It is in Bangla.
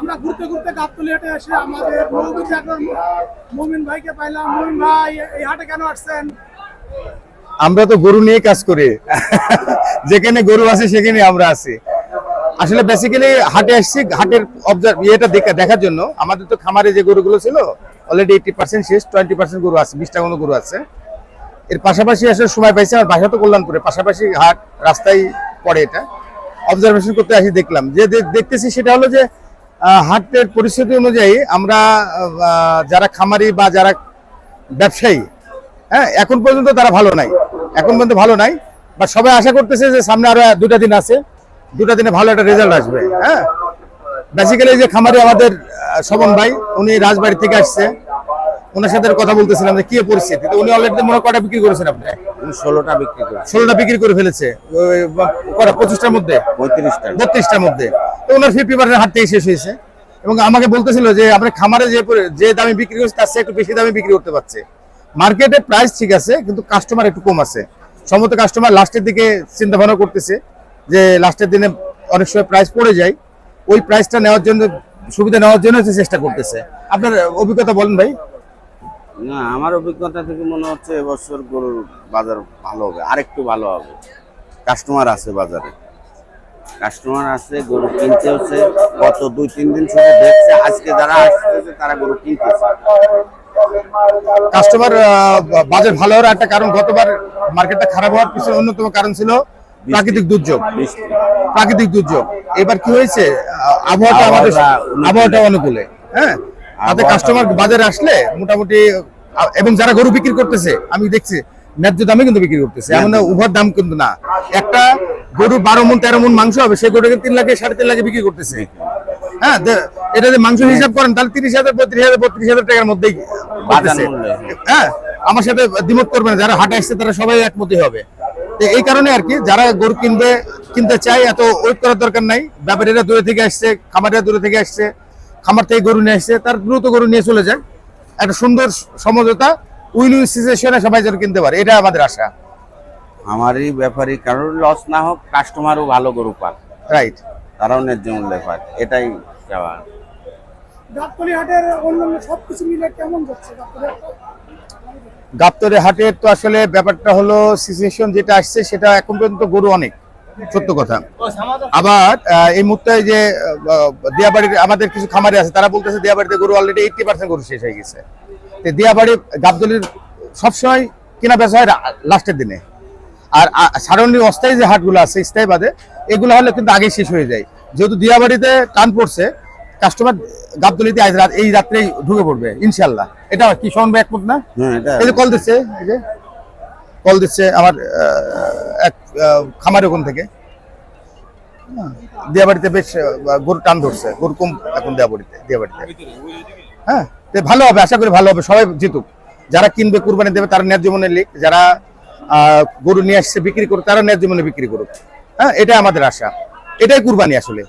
আমরা ঘুরতে ঘুরতে গাবতলি হাটে এসে আমাদের মমিন ভাইকে পাইলাম। মমিন ভাই, এই হাটে কেন আসছেন? আমরা তো গরু নিয়ে কাজ করি। যেখানে গরু আছে, সেখানে আমরা আছি। আসলে বেসিক্যালি হাটে আসছি, হাটের অবজার্ভ ইয়েটা দেখা দেখার জন্য। আমাদের তো খামারে যে গরুগুলো ছিল অলরেডি এইটি পার্সেন্ট শেষ টোয়েন্টি পার্সেন্ট গরু আছে, বিশটা কোনো গরু আছে। এর পাশাপাশি আসলে সময় পাইছি, আমার বাসা তো কল্যাণপুরে, পাশাপাশি হাট, রাস্তায় পড়ে এটা। অবজারভেশন করতে আসি, দেখলাম। যে দেখতেছি সেটা হলো যে হাটের পরিস্থিতি অনুযায়ী আমরা যারা খামারি বা যারা ব্যবসায়ী হ্যাঁ এখন পর্যন্ত তারা ভালো নাই। এখন পর্যন্ত ভালো নাই বা সবাই আশা করতেছে যে সামনে আরও দুটা দিন আছে, দুটা দিনে ভালো একটা রেজাল্ট আসবে হ্যাঁ। বেসিক্যালি যে খামারি আমাদের শোভন ভাই, উনি রাজবাড়ি থেকে আসছে। ওনার সাথে কথা বলতেছিলাম যে কি পরিস্থিতি? তো উনি অলরেডি মনে কটা বিক্রি করেছেন আপনি? ষোলোটা বিক্রি করে ষোলোটা বিক্রি করে ফেলেছে। কটা পঁচিশটার মধ্যে? পঁয়ত্রিশটা। বত্রিশটার মধ্যে। তো ওনার ফিফটি পার্সেন্ট হাট থেকে শেষ হয়েছে। এবং আমাকে বলতেছিল যে আপনার খামারে যে যে দামে বিক্রি করছে তার চেয়ে একটু বেশি দামে বিক্রি করতে পারছে। মার্কেটে প্রাইস ঠিক আছে কিন্তু কাস্টমার একটু কম আছে। সমস্ত কাস্টমার লাস্টের দিকে চিন্তা ভাবনা করতেছে যে লাস্টের দিনে অনেক সময় প্রাইস পড়ে যায়। ওই প্রাইসটা নেওয়ার জন্য সুবিধা নেওয়ার জন্য চেষ্টা করতেছে। আপনার অভিজ্ঞতা বলেন ভাই। না আমার অভিজ্ঞতা থেকে মনে হচ্ছে এবছর গরুর বাজার ভালো হবে আরেকটু ভালো হবে। কাস্টমার আছে বাজারে। কাস্টমার আছে গরু কিনতে হচ্ছে গত দুই তিন দিন শুধু দেখছে আজকে যারা আসতেছে তারা গরু কিনতেছে। কাস্টমার বাজার ভালো হওয়ার একটা কারণ গতবার মার্কেটটা খারাপ হওয়ার পিছনে অন্যতম কারণ ছিল প্রাকৃতিক দুর্যোগ। প্রাকৃতিক দুর্যোগ। এবার কি হয়েছে? আবহাওয়াটা আমাদের। আবহাওয়াটা অনুকূলে। হ্যাঁ? তাতে কাস্টমার বাজারে আসলে মোটামুটি এবং যারা গরু বিক্রি করতেছে আমি দেখছি ন্যায্য দামে কিন্তু বিক্রি করতেছে। এমন না উভয় দাম কিন্তু না। একটা গরু বারো মন তেরো মন মাংস হবে সেই গরুকে তিন লাখে সাড়ে তিন লাখে বিক্রি করতেছে। হ্যাঁ এটা যে মাংস হিসাব করেন তাহলে তিরিশ হাজার বত্রিশ হাজার বত্রিশ হাজার টাকার মধ্যেই। হ্যাঁ আমার সাথে দ্বিমত করবে না যারা হাটে আসছে তারা সবাই একমতই হবে। তো এই কারণে আর কি যারা গরু কিনবে কিনতে চায় এত ওয়েট করার দরকার নাই। ব্যাপারীরা দূরে থেকে আসছে খামারিরা দূরে থেকে আসছে। খামার থেকে গরু নিয়ে আসছে তার দ্রুত গরু নিয়ে চলে যায়। একটা সুন্দর সমঝোতা উইন উইন সিচুয়েশনে সবাই যেন কিনতে পারে এটা আমাদের আশা। আমারই ব্যাপারই কারোর লস না হোক কাস্টমারও ভালো গরু পাক। রাইট তারাও ন্যায্য মূল্যে পাক এটাই চাওয়া। গাবতলি হাটের অন্যান্য সবকিছু মিলে কেমন যাচ্ছে গাবতলি হাটের তো আসলে ব্যাপারটা হলো সিচুয়েশন যেটা আসছে সেটা এখন পর্যন্ত গরু অনেক। সত্য কথা। আবার এই মুহূর্তে যে দিয়াবাড়ির আমাদের কিছু খামারে আছে তারা বলতেছে দিয়াবাড়িতে গরু অলরেডি এইটটি পার্সেন্ট গরু শেষ হয়ে গেছে। তো দিয়াবাড়ি গাবদলির সবসময় কেনা বেচা হয় লাস্টের দিনে। আর সাধারণ অস্থায়ী যে হাটগুলো আছে স্থায়ী বাদে এগুলো হলে কিন্তু আগে শেষ হয়ে যায়। যেহেতু দিয়াবাড়িতে টান পড়ছে কাস্টমার গাবদলিতে আজ রাত এই রাত্রেই ঢুকে পড়বে ইনশাল্লাহ এটা কি শোন ভাই একমত না? হ্যাঁ এই যে কল দিচ্ছে এই যে। কল দিচ্ছে আমার এক খামার ওখান থেকে। হ্যাঁ, দিয়াবাড়িতে বেশ গরু টান ধরছে। গরু কম এখন দিয়াবাড়িতে দিয়াবাড়িতে। হ্যাঁ ভালো হবে আশা করি ভালো হবে সবাই জিতুক। যারা কিনবে কুরবানি দেবে তারা ন্যায্য মনে লিখ যারা গরু নিয়ে আসছে বিক্রি করুক তারা ন্যায্য মনে বিক্রি করুক। হ্যাঁ এটাই আমাদের আশা। এটাই কুরবানি আসলে।